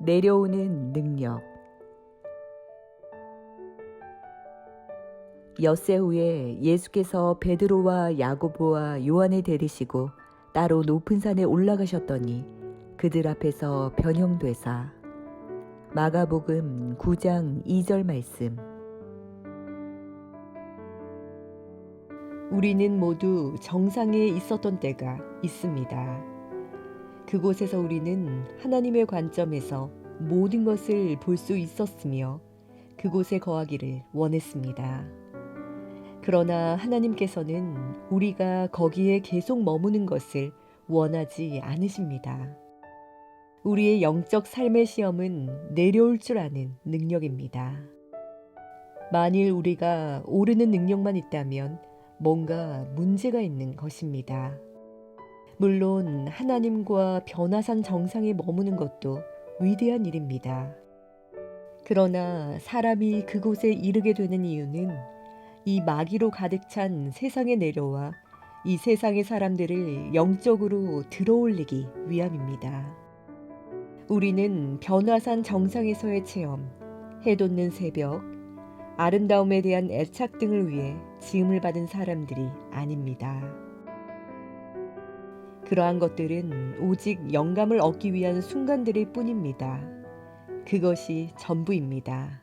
내려오는 능력. 엿새 후에 예수께서 베드로와 야고보와 요한을 데리시고 따로 높은 산에 올라가셨더니 그들 앞에서 변형되사. 마가복음 9장 2절 말씀. 우리는 모두 정상에 있었던 때가 있습니다. 그곳에서 우리는 하나님의 관점에서 모든 것을 볼 수 있었으며 그곳에 거하기를 원했습니다. 그러나 하나님께서는 우리가 거기에 계속 머무는 것을 원하지 않으십니다. 우리의 영적 삶의 시험은 내려올 줄 아는 능력입니다. 만일 우리가 오르는 능력만 있다면 뭔가 문제가 있는 것입니다. 물론 하나님과 변화산 정상에 머무는 것도 위대한 일입니다. 그러나 사람이 그곳에 이르게 되는 이유는 이 마귀로 가득 찬 세상에 내려와 이 세상의 사람들을 영적으로 들어올리기 위함입니다. 우리는 변화산 정상에서의 체험, 해돋는 새벽, 아름다움에 대한 애착 등을 위해 지음을 받은 사람들이 아닙니다. 그러한 것들은 오직 영감을 얻기 위한 순간들일 뿐입니다. 그것이 전부입니다.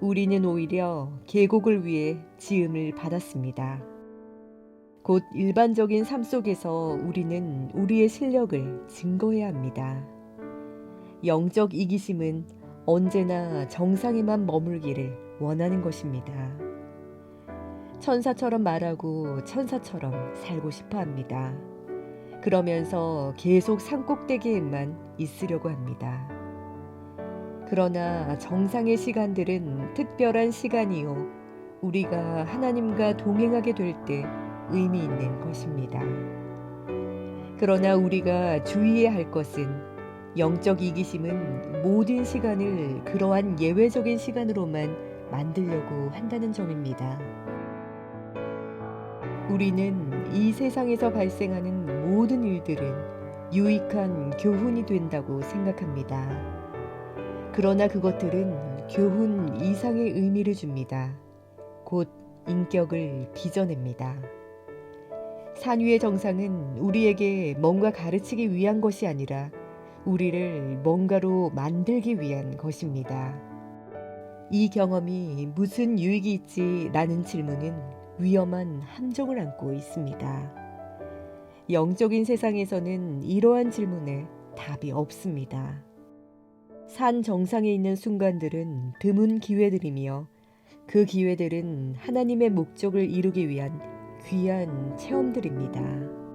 우리는 오히려 계곡을 위해 지음을 받았습니다. 곧 일반적인 삶 속에서 우리는 우리의 실력을 증거해야 합니다. 영적 이기심은 언제나 정상에만 머물기를 원하는 것입니다. 천사처럼 말하고 천사처럼 살고 싶어 합니다. 그러면서 계속 산꼭대기에만 있으려고 합니다. 그러나 정상의 시간들은 특별한 시간이요. 우리가 하나님과 동행하게 될 때 의미 있는 것입니다. 그러나 우리가 주의해야 할 것은 영적 이기심은 모든 시간을 그러한 예외적인 시간으로만 만들려고 한다는 점입니다. 우리는 이 세상에서 발생하는 모든 일들은 유익한 교훈이 된다고 생각합니다. 그러나 그것들은 교훈 이상의 의미를 줍니다. 곧 인격을 빚어냅니다. 산 위의 정상은 우리에게 뭔가 가르치기 위한 것이 아니라 우리를 뭔가로 만들기 위한 것입니다. 이 경험이 무슨 유익이 있지? 라는 질문은 위험한 함정을 안고 있습니다. 영적인 세상에서는 이러한 질문에 답이 없습니다. 산 정상에 있는 순간들은 드문 기회들이며 그 기회들은 하나님의 목적을 이루기 위한 귀한 체험들입니다.